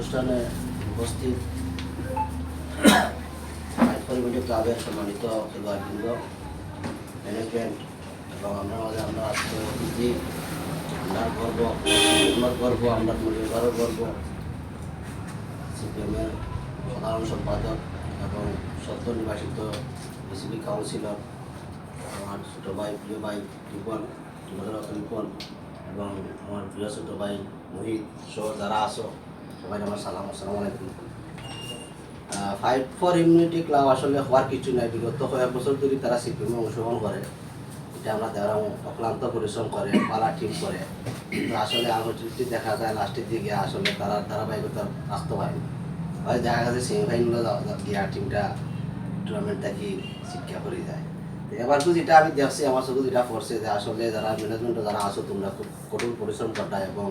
অনুষ্ঠানে উপস্থিত পরিবারের ক্লাবের সম্মানিত খেলোয়াড়বৃন্দ ম্যানেজমেন্ট এবং আমরা মাঝে আমরা আজকে অতিথি, আমরা গর্ব আমার গর্ব, আমরা পরিবারও গর্ব, সিপিএমের সাধারণ সম্পাদক এবং সদ্য নির্বাচিত বিসিবি কাউন্সিলর, আমার ছোটো ভাই, প্রিয় ভাই রিপন রিপন, এবং আমার প্রিয় ছোটো ভাই মোহিত সহ যারা আসো সবাই আমার সালাম, আসসালামু আলাইকুম। ফাইভ ফর ইমিউনিটি ক্লাব আসলে হওয়ার কিছু নাই। বিগত কয়েক বছর ধরে তারা সিপিএমে অংশগ্রহণ করে। এটা আমরা তারা অক্লান্ত পরিশ্রম করে, পালা টিম করে, কিন্তু আসলে আলোচনাটি দেখা যায় লাস্টের দিকে আসলে তারা ধারাবাহিকতা আসতে পারেনি হয় দেখা গেছে সেমিফাইনালে গিয়া টিমটা টুর্নামেন্ট থেকে শিক্ষা করে যায়। এবার তো যেটা আমি দেখছি, আমার চোখে যেটা করছে যে আসলে যারা ম্যানেজমেন্টে যারা আসো তোমরা খুব কঠোর পরিশ্রম করতা এবং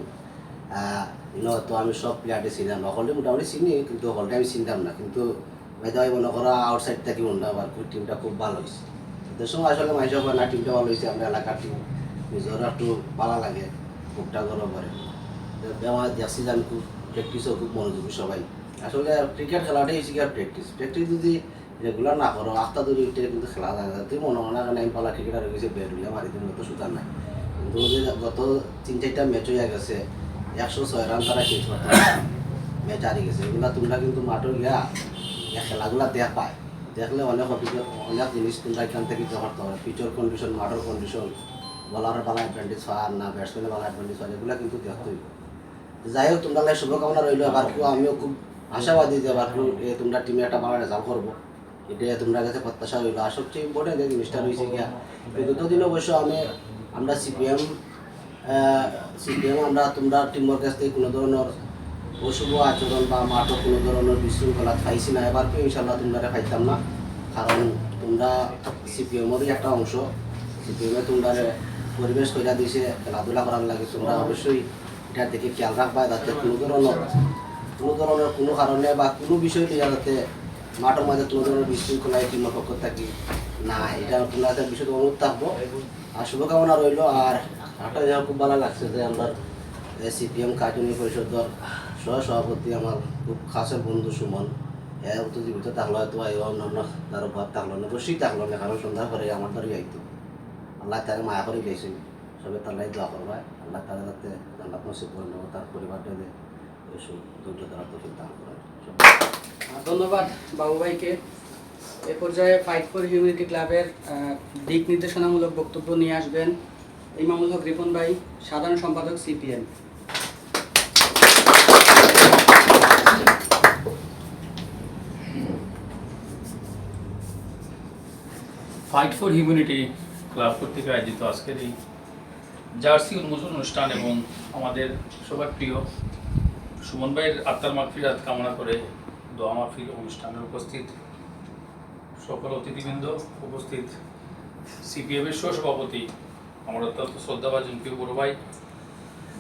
তো আমি সব প্লেয়ারে চিনতাম না। হলে মোটামুটি চিনি, কিন্তু হলটা আমি চিনতাম না। কিন্তু ভাই মনে করো আউটসাইড থেকে মনে আবার টিমটা খুব ভালো হয়েছে তো সময় আসলে মাইসা হয় না টিমটা ভালো হয়েছে আমরা এলাকার টিম নিজেরও একটু ভালো লাগে খুবটা গরম করে। আমার দেখছি যে আমি খুব প্র্যাকটিসও খুব মনোযোগী সবাই। আসলে ক্রিকেট খেলাটাই হচ্ছে কি আর প্র্যাকটিস প্র্যাকটিস যদি রেগুলার না করো ধরে উঠে কিন্তু খেলা যায় না। তুই মনে মনে কারণে আমি পালা ক্রিকেটার হয়ে গেছে ব্যাট লিয়া মারি দিন মতো সুতার নাই। কিন্তু গত তিন চারটা ম্যাচ হয়ে গেছে একশো ছয় রান তারা শেষ করতে ম্যাচ হারিয়ে গেছে। এগুলা তোমরা কিন্তু মাঠে গিয়া এই খেলাগুলা দেখ পায় দেখলে অনেক অভিজ্ঞ অনেক জিনিস তোমরা এখান থেকে করতে হবে পিচর কন্ডিশন মাঠের কন্ডিশন বলারের ভালো অ্যাডভান্টেজ হওয়ার না ব্যাটসম্যানের ভালো অ্যাডভান্টেজ হয় এগুলো কিন্তু দেখতে হইব। যাই হোক তোমরা শুভকামনা রইল। এবার কেউ আমিও খুব আশাবাদী যে এবার তোমরা টিমে একটা ভালো রেজাল্ট করব। এটা তোমরা কাছে প্রত্যাশা রইল। আর সবচেয়ে ইম্পর্টেন্ট যে জিনিসটা রয়েছে গিয়া বিগত দিন অবশ্য আমি আমরা সিপিএম সিপিএম আমরা তোমরা টিমের কাছ থেকে কোনো ধরনের অশুভ আচরণ বা মাঠও কোনো ধরনের বিশৃঙ্খলা খাইছি না। এবার কেউ ইনশাল্লাহ তোমরা খাইতাম না? কারণ তোমরা সিপিএমেরই একটা অংশ। সিপিএমে তোমরা পরিবেশ কইরা দিয়েছে, খেলাধুলা করার লাগে তোমরা অবশ্যই এটা দেখে খেয়াল রাখবা যাতে কোনো ধরনের কোনো ধরনের কোনো কারণে বা কোনো বিষয় যাতে মাঠের মাঝে কোনো ধরনের বিশৃঙ্খলা টিমের পক্ষ থাকি না, এটা একটা বিষয়টা অনুরোধ আর শুভকামনা রইল, আর যা খুব ভালো লাগছে যে আমরা সিপিএম কার্টুনি পরিষদের সহ সভাপতি আমার খুব খাসের বন্ধু সুমন। এ তো থাকল হয়তো অন্য তার ভাব থাকল না বসেই থাকল না, কারণ সন্ধ্যা করে আমার দ্বারা আইতো। আল্লাহ তাকে মায়া করে দিয়েছেন। সবে তাল্লাই দোয়া করবা, আল্লাহ তারা যাতে আল্লাহ করে নেব, তার পরিবারটা ধৈর্য ধন্যবাদ বাবু ভাইকে এ পর্যায়ে ফাইট ফর হিউম্যানিটি ক্লাবের দিক নির্দেশনামূলক বক্তব্য নিয়ে আসবেন ইমামুল হক রিপন ভাই, সাধারণ সম্পাদক CPM fight for humanity club কর্তৃক আয়োজিত আজকের এই জার্সি উন্মোচন অনুষ্ঠান এবং আমাদের সবার প্রিয় সুমন ভাইয়ের আত্মার মাগফিরাত কামনা করে দোয়া মাহফিল অনুষ্ঠানের উপস্থিত। সকল অতিথিবৃন্দ উপস্থিত। সিপিএমের সহসভাপতি আমার অত্যন্ত শ্রদ্ধাভাজন প্রিয় বড় ভাই,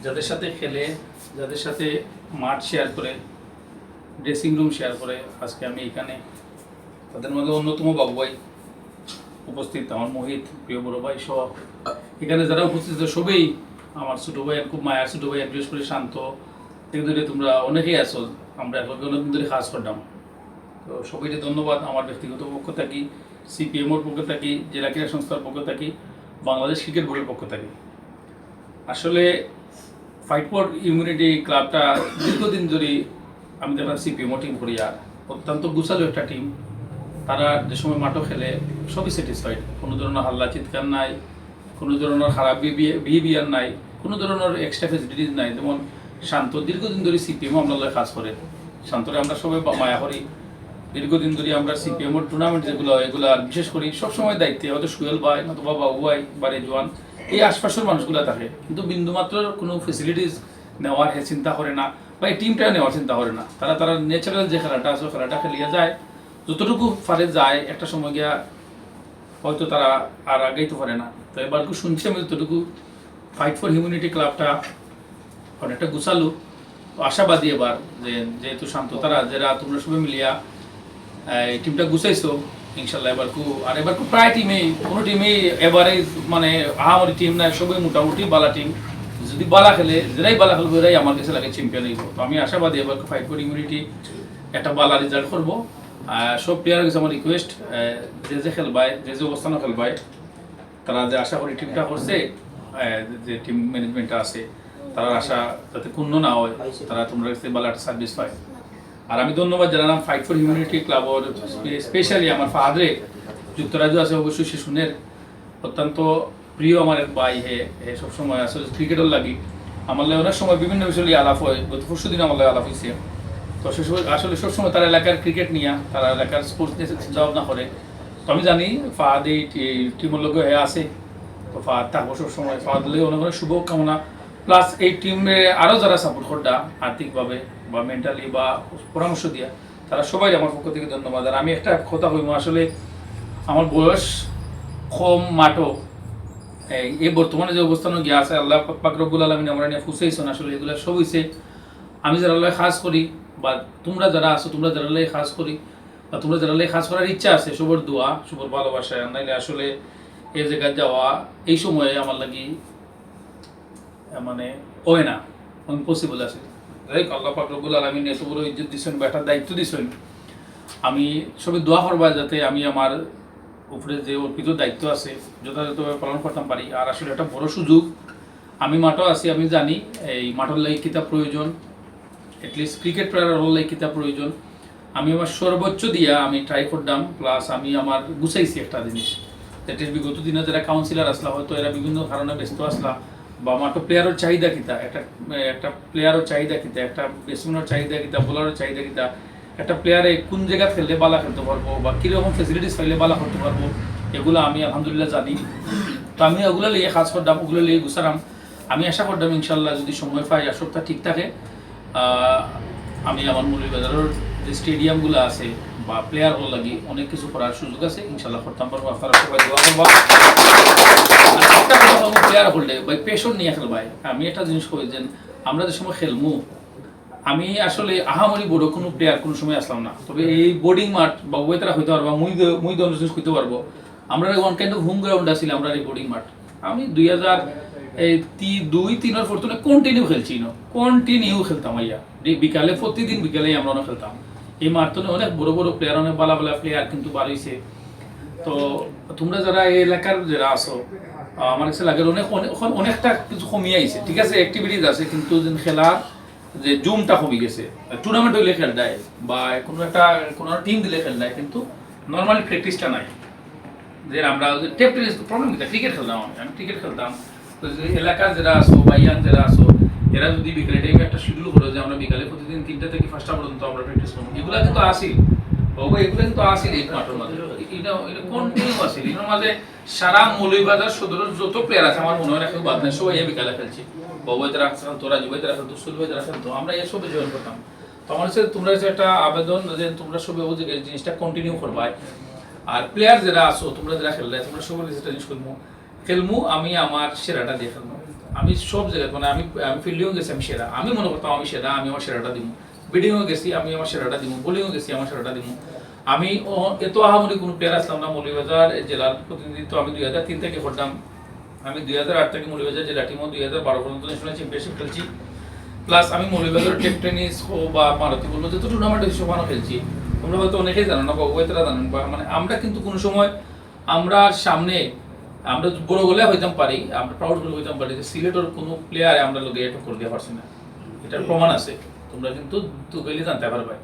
যাদের সাথে খেলে, যাদের সাথে মাঠ শেয়ার করে ড্রেসিং রুম শেয়ার করে, আজকে আমি এখানে তাদের মধ্যে অন্যতম বাবু ভাই উপস্থিত, আমার মোহিত প্রিয় বড় ভাই সহ। এখানে যারা উপস্থিত সবাই আমার ছোটো ভাই খুব মায়ার ছোটো ভাই বিশেষ করে শান্ত। ধরে তোমরা অনেকেই আছো, আমরা এখন অনেকদিন ধরে কাজ করলাম তো সবাইকে ধন্যবাদ, আমার ব্যক্তিগত পক্ষ থাকি সিপিএমওর পক্ষ থাকি, জেলা ক্রীড়া সংস্থার পক্ষ থাকি, বাংলাদেশ ক্রিকেট বোর্ডের পক্ষ থাকি। আসলে ফাইট ফর ইমিউনিটি ক্লাবটা দীর্ঘদিন ধরে আমি দেখলাম সিপিএমও টিম করি আর অত্যন্ত গুছালো একটা টিম তারা যে সময় মাঠও খেলে, সবই স্যাটিসফাইড কোনো ধরনের হাল্লা চিৎকার নাই, কোনো ধরনের খারাপ বিহেভিয়ার নাই, কোনো ধরনের এক্সট্রা ফেসিলিটিস নাই। যেমন শান্ত, দীর্ঘদিন ধরে সিপিএমও আমরা কাজ করে। শান্তরে আমরা সবাই মায়া করি। দীর্ঘদিন ধরে আমরা সিপিএমওর টুর্নামেন্ট যেগুলো হয়, এগুলো বিশেষ করি সবসময় দায়িত্বে হয়তো সুয়েল ভাই নতুবা বাবু ভাই বা রেজওয়ান এই আশপাশের মানুষগুলো থাকে। কিন্তু বিন্দুমাত্র কোনো ফেসিলিটিস নেওয়ার চিন্তা করে না বা এই টিমটা নেওয়ার চিন্তা করে না। তারা তারা ন্যাচারাল যে খেলাটা আছে খেলাটা খেলিয়ে যায়। যতটুকু পারে যায় একটা সময় গিয়া হয়তো তারা আর আগাইতে পারে না। তো এবার শুনছি আমি যতটুকু ফাইট ফর হিউম্যানিটি ক্লাবটা অনেকটা গুছালো। আশাবাদী এবার যে যেহেতু শান্ত তারা যারা তোমরা সবাই মিলিয়া টিমটা গুছাইছো, ইনশাল্লাহ এবার কু আর এবার কু প্রায় টিমেই কোনো টিমেই এবারে মানে আহামরি টিম না সবই মোটামুটি বালা টিম যদি বালা খেলে, যেটাই বালা খেলব এরাই আমার কাছে লাগে চ্যাম্পিয়ন হইব। তো আমি আশাবাদী এবার ফাইট ফর ইমিউনিটি একটা বালা রেজাল্ট করব। সব প্লেয়ারের কাছে আমার রিকোয়েস্ট যে যে খেলবায়, যে যে অবস্থানও খেলবায়, তারা যে আশা করি টিমটা করছে যে টিম ম্যানেজমেন্টটা আছে তারা আশা যাতে পূর্ণ না হয়, তারা তোমরা কাছে ভালো একটা সার্ভিস পায়। আর আমি ধন্যবাদ জানালাম ফাইট ফর হিউম্যানিটি ক্লাবর স্পেশালি আমার ফাদরে যুক্তরাজ্য আছে অবশ্যই সে শুনের অত্যন্ত প্রিয় আমার এক ভাই, হে হে সবসময় আসলে ক্রিকেটের লাগি। আমার অনেক সময় বিভিন্ন বিষয় নিয়ে আলাপ হয়। গত পরশু দিন আমার আলাপ হয়েছে তো সে আসলে সবসময় তারা এলাকার ক্রিকেট নিয়ে, তারা এলাকার স্পোর্টস নিয়ে চিন্তা ভাবনা করে। তো আমি জানি ফাহাদ এই টিমের লোক হয়ে আছে। তো ফাহাদ থাকব সবসময়। ফাহাদ অনেক অনেক শুভকামনা। প্লাস এই টিমে আরও যারা সাপোর্ট করটা আর্থিকভাবে। বা মেন্টালি বা পরামর্শ দিয়া, তারা সবাই আমার পক্ষ থেকে ধন্যবাদ। আর আমি একটা কথা হইব আসলে আমার বয়স কম মাটো এই বর্তমানে যে অবস্থান গিয়া আছে, আল্লাহ পাক রব্বুল আলমিন আমরা নিয়ে ফুসাইছেন, আসলে এগুলো সব হইছে। আমি যারা আল্লাহ খাস করি, বা তোমরা যারা আছো, তোমরা যারা আল্লাহ খাস করি, বা তোমরা যারা আল্লাহ খাস করার ইচ্ছা আছে, সবার দোয়া, সবার ভালোবাসা নাইলে আসলে এই জায়গায় যাওয়া, এই সময়ে আমার লাগি মানে হয় না ইম্পসিবল আছে। যাই আল্লাহ আলমিন এত বড় ইজ্জত দিচ্ছেন বা দায়িত্ব দিচ্ছেন আমি সবাই দোয়া করবা যাতে আমি আমার উপরে যে অর্পিত দায়িত্ব আছে, যথাযথভাবে পালন করতাম পারি। আর আসলে একটা বড় সুযোগ, আমি মাঠও আছি, আমি জানি, এই মাঠের লাগে কিতাব প্রয়োজন এটলিস্ট ক্রিকেট প্লেয়ারের হলে কিতাব প্রয়োজন। আমি আমার সর্বোচ্চ দিয়া আমি ট্রাই করলাম প্লাস আমি আমার গুছাইছি একটা জিনিস। দ্যাট বিগত দিনে যারা কাউন্সিলর আসলা, হয়তো এরা বিভিন্ন কারণে ব্যস্ত আসলা। বা মাঠে প্লেয়ারের চাহিদা কিতা একটা একটা প্লেয়ারের চাহিদা কিতা একটা ব্যাটসম্যানের চাহিদা কিতা বোলারের চাহিদা কিতা একটা প্লেয়ারে কোন জায়গা খেললে বালা খেলতে পারব বা কীরকম ফেসিলিটিস পাইলে বালা করতে পারব, এগুলো আমি আলহামদুলিল্লাহ জানি। তো আমি ওগুলো লিয়ে কাজ করতাম, ওগুলো লিয়ে গুছারাম। আমি আশা করতাম ইনশাল্লাহ যদি সময় পাই, আর সপ্তাহ ঠিক থাকে আমি আমার মৌলভীবাজারের যে স্টেডিয়ামগুলো আছে বা প্লেয়ার হল লাগি অনেক কিছু করার সুযোগ আছে ইনশাল্লাহ করতাম পারব আপনারা সবাই দোয়া করব। প্লেয়ার হলে ভাই পেশন নিয়ে খেলবাই আমি একটা জিনিস কই যে আমরা যে সময় খেলব আমি আসলে আহামরি বড় কোনো প্লেয়ার কোনো সময় আসলাম না। তবে এই বোর্ডিং মাঠ বা ওয়েতারা হইতে পারব, মুই মুই দনুষ হইতে পারব। আমরা one kind of home ground আছিল আমরা এই বোর্ডিং মাঠ। আমি দুই হাজার, এই দুই, তিনের ফোরতনে কন্টিনিউ খেলছি না কন্টিনিউ খেলতাম আইয়া বিকালে, প্রতিদিন বিকালে আমরা খেলতাম। এই মাঠতনে অনেক বড় বড় প্লেয়ার অনেক বালা বালা প্লেয়ার কিন্তু বার তো তোমরা যারা এই এলাকার যারা আহ, আমার কাছে লাগে অনেক অনেক অনেকটা কিছু কমিয়ে আইছে। ঠিক আছে অ্যাক্টিভিটিস আছে কিন্তু যেন খেলা যে জুমটা কমে গেছে টুর্নামেন্ট হইলে খেল দেয় বা কোনো একটা কোনো টিম দিলে খেল দেয় কিন্তু নর্মালি প্র্যাকটিসটা নাই। যে আমরা টেপ টেনিস প্রবলেম ক্রিকেট খেলতাম আমি। ক্রিকেট খেলতাম। তো যে এলাকার যারা আসো বা ইয়াং যারা আসো এরা যদি বিকালে টাইমে একটা শিডিউল করে যে আমরা বিকালে প্রতিদিন তিনটা থেকে পাঁচটা পর্যন্ত আমরা প্র্যাকটিস করব। এগুলা কিন্তু আসি বাবু, এগুলো কিন্তু আসিল এই মাঠের মাঝে এটা এটা কন্টিনিউ আসিল এটার মাঝে সারা মৌলভীবাজার সদরের যত প্লেয়ার আছে, আমার মনে হয় কেউ বাদ নেই। সবাই বিকালে খেলছি। বাবু তারা খেলতো, রাজু ভাই তারা খেলতো সুল ভাই তারা খেলতো। আমরা এসবে জয়েন করতাম। তো কাছে তোমরা কাছে একটা আবেদন, যে তোমরা সবাই ওই জিনিসটা কন্টিনিউ করবাই আর প্লেয়ার যারা আসো তোমরা যারা খেললে তোমরা সবাই যেটা জিনিস করব। খেলমু আমি আমার সেরাটা দিয়ে খেলব। আমি সব জায়গায় মানে আমি আমি ফিল্ডিংও গেছি, আমি সেরা। আমি মনে করতাম আমি সেরা, আমি আমার সেরাটা দিব বিডিংও গেছি, আমি আমার সেরাটা দিব বোলিংও গেছি, আমার সেরাটা দিব আমি এত আহামরি কোনো প্লেয়ার আসলাম না মৌলভীবাজার জেলার প্রতিনিধিত্ব। আমি দুই হাজার তিন থেকে করতাম আমি দুই হাজার আট থেকে মৌলভীবাজার জেলা টিমও দুই হাজার বারো পর্যন্ত ন্যাশনাল চ্যাম্পিয়নশিপ খেলছি। প্লাস আমি মৌলভীবাজার টেপ টেনিস হো বা মারুতি বলব, যত টুর্নামেন্ট হয়েছে সমানও খেলছি। তোমরা হয়তো অনেকেই জানো না, বা ওয়েতারা জানেন, বা মানে আমরা কিন্তু কোনো সময়, আমরা সামনে আমরা বড় বলে হইতাম পারি, আমরা প্রাউড করে হইতাম পারি, যে সিলেটের কোনো প্লেয়ার আমরা লোকে এটা করে দিয়ে পারছি না। এটার প্রমাণ আছে, তোমরা কিন্তু তুকেলি জানতে পারবে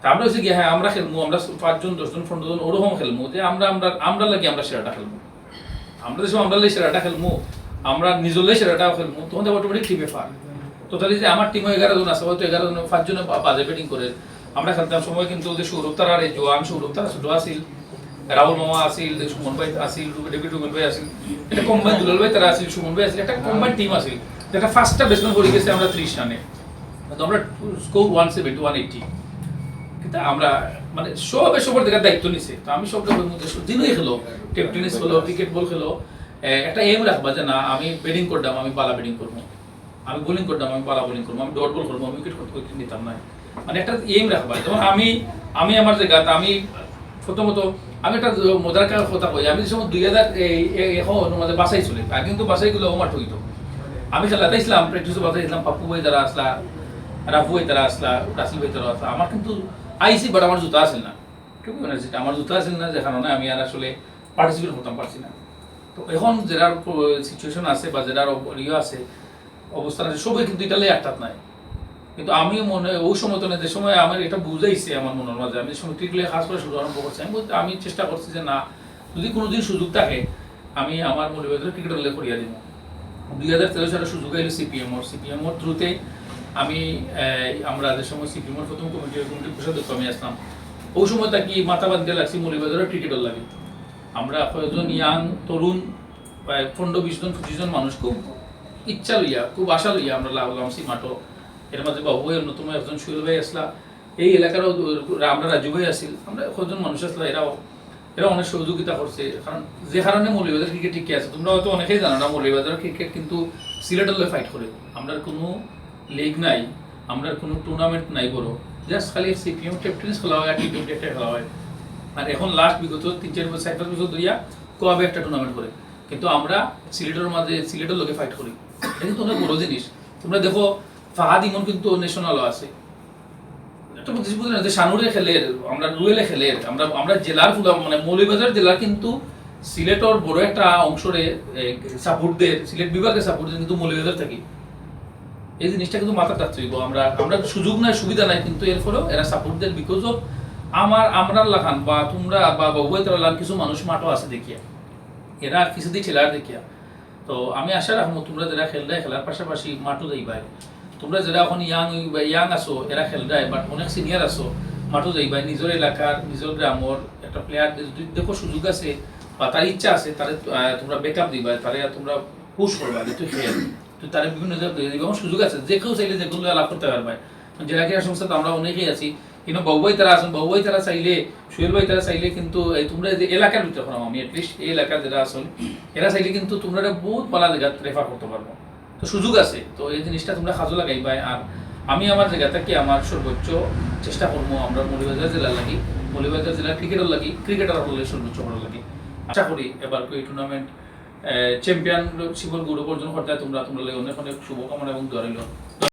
তা আমরা হচ্ছে কি হ্যাঁ আমরা খেলব আমরা পাঁচজন, দশজন পনেরো জন ওরকম খেলব যে আমরা আমরা আমরা লাগি আমরা সেরাটা খেলব আমরা দেশে আমরা লাই সেরাটা খেলব আমরা নিজলে সেরাটাও খেলব তখন অটোমেটিক টিমে ফার টোটালি যে আমার টিমে এগারো জন আছে, হয়তো এগারো জন, পাঁচজনে বাজে ব্যাটিং করে। আমরা খেলতাম সময় কিন্তু যে সৌরভ এই জোয়ান, সৌরভ তারা ছোট আসিল রাহুল মামা আসিল সুমন ভাই আসিল ডেভিড রুবেল ভাই আসিল এটা কম্বাইন দুলাল ভাই তারা আসিল সুমন ভাই আসিল একটা কম্বাইন টিম আসিল যেটা ফার্স্টটা ব্যাটসম্যান করে গেছে আমরা ত্রিশ রানে। তো আমরা score one seventy one eighty কিন্তু আমরা মানে সবে সবার দেখার দায়িত্ব নিছে। তো আমি সব রকমের মধ্যে দিনই খেলো। টেপ টেনিস খেলো ক্রিকেট বল খেলো। একটা এম রাখবা যে না আমি ব্যাটিং করতাম আমি পালা ব্যাটিং করব। আমি বোলিং করতাম আমি পালা বোলিং করব। আমি ডট বল করব আমি উইকেট উইকেট নিতাম না মানে একটা এম রাখবা। যেমন আমি আমি আমার জায়গাতে আমি প্রথমত, আমি একটা মজার কথা কই। আমি সময় দুই হাজার এখন আমাদের বাসাই চলে আর কিন্তু বাসাইগুলো আমার ঠকিত। আমি খেলাতে ইসলাম প্র্যাকটিসে বাতাই ইসলাম পাপ্পু ভাই তারা আসলা, রাফু ভাই তারা আসলা, রাসেল ভাই তারা আসলা। আমার কিন্তু আইসি বাট আমার জুতা আসেন না। ঠিক আছে যেটা আমার জুতা আসেন না, যে কারণে আমি আর আসলে পার্টিসিপেট করতাম, পারছি না। তো এখন যেটার সিচুয়েশন আছে বা যেটার ইয়ে আছে, অবস্থান আছে, সবাই কিন্তু এটা লাই আটটাত নাই। কিন্তু আমি মনে ওই সময় তো না, যে সময় আমার এটা বুঝাইছে আমার মনের মাঝে। আমি সময় ক্রিকেটে খাস করে শুরু আরম্ভ করছি, আমি আমি চেষ্টা করছি যে না, যদি কোনোদিন সুযোগ থাকে, আমি আমার মোটিভেটর ক্রিকেট হলে করিয়া দিব দুই হাজার তেরো সালে সুযোগ এলো সিপিএম ওর। সিপিএম ওর থ্রুতে আমি আমরা যে সময় সিপিএম ওর প্রথম কমিটি কমিটির কোষাধ্যক্ষ আমি আসলাম ওই সময় তাকে মাথা বাঁধতে লাগছি মোটিভেটরের ক্রিকেটের লাগে। আমরা কয়েকজন ইয়াং তরুণ, প্রায় পনেরো বিশ জন, পঁচিশ জন মানুষ খুব ইচ্ছা লইয়া, খুব আশা লইয়া আমরা লাগলাম সি মাঠো এর মাঝে বাবু ভাই অন্যতম একজন সুহেল ভাই আসলা। এই এলাকারও আমরা রাজু ভাই আসিল আমরা কয়েকজন মানুষ আসলা, এরাও এরা অনেক সহযোগিতা করছে। কারণ যে কারণে মৌলিবাজার ক্রিকেট টিকে আছে, তোমরা হয়তো অনেকেই জানো না মৌলিবাজার ক্রিকেট কিন্তু সিলেটের ফাইট করে। আমরা কোনো লিগ নাই আমরা কোনো টুর্নামেন্ট নাই বড়। জাস্ট খালি সিপিএম টেনিস খেলা হয়, আর টি টোয়েন্টি একটা খেলা হয়। আর এখন লাস্ট বিগত তিন চার বছর চার বছর ধরিয়া কোয়াবে একটা টুর্নামেন্ট করে। কিন্তু আমরা সিলেটের মাঝে, সিলেটের লোকে ফাইট করি। এটা কিন্তু অনেক বড় জিনিস। তোমরা দেখো ফাহাদ ইমন কিন্তু আছে। একটা যে সানুরে খেলে, আমরা রুয়েলে খেলে, আমরা আমরা জেলার মানে জেলার কিন্তু সিলেটর বড় একটা অংশরে সাপোর্ট দেয়, সিলেট বিভাগে সাপোর্ট দেয়, কিন্তু থাকি। এই জিনিসটা কিন্তু মাথা হইব। আমরা আমরা সুযোগ নাই, সুবিধা নাই, কিন্তু এর ফলেও এরা সাপোর্ট দেয় বিকজ অফ আমার আমরা লাখান বা তোমরা বা বাবুই তারা কিছু মানুষ মাঠও আছে দেখিয়া। এরা কিছু দিয়ে ঠেলার দেখিয়া। তো আমি আশা রাখব তোমরা যারা খেলদায় খেলার পাশাপাশি মাঠও যাইবাই তোমরা যারা এখন ইয়াং ইয়াং আছো, এরা খেলদায় বাট অনেক সিনিয়র আছো মাঠও যাইবাই নিজের এলাকার নিজের গ্রামর একটা প্লেয়ার যদি দেখো সুযোগ আছে, বা তার ইচ্ছা আছে, তারে তোমরা ব্যাকআপ দিবা, তারে তোমরা পুশ করবা যে তুই খেল। তুই তারে বিভিন্ন এবং সুযোগ আছে, যে কেউ চাইলে যে কোনো লাভ করতে পারবে। জেলা ক্রীড়া সংস্থা, তো আমরা অনেকেই আছি। কিন্তু বাবুভাই তারা আছেন বাবুভাই তারা চাইলে, সুহেল ভাই তারা চাইলে কিন্তু, এই তোমরা যে এলাকার ভিতরে আমি এটলিস্ট এই এলাকার যারা আছেন, এরা চাইলে কিন্তু তোমরা বহুত পালা জায়গা রেফার করতে পারব। তো সুযোগ আছে। তো এই জিনিসটা তোমরা কাজও পায় আর আমি আমার জায়গা থেকে আমার সর্বোচ্চ চেষ্টা করব আমরা মৌলিবাজার জেলার লাগি। মৌলিবাজার জেলার ক্রিকেটার লাগি, ক্রিকেটার হলে সর্বোচ্চ করার লাগি। আশা করি এবার এই টুর্নামেন্ট চ্যাম্পিয়নশিপের গৌরব অর্জন করতে তোমরা তোমরা অনেক অনেক শুভকামনা এবং দোয়া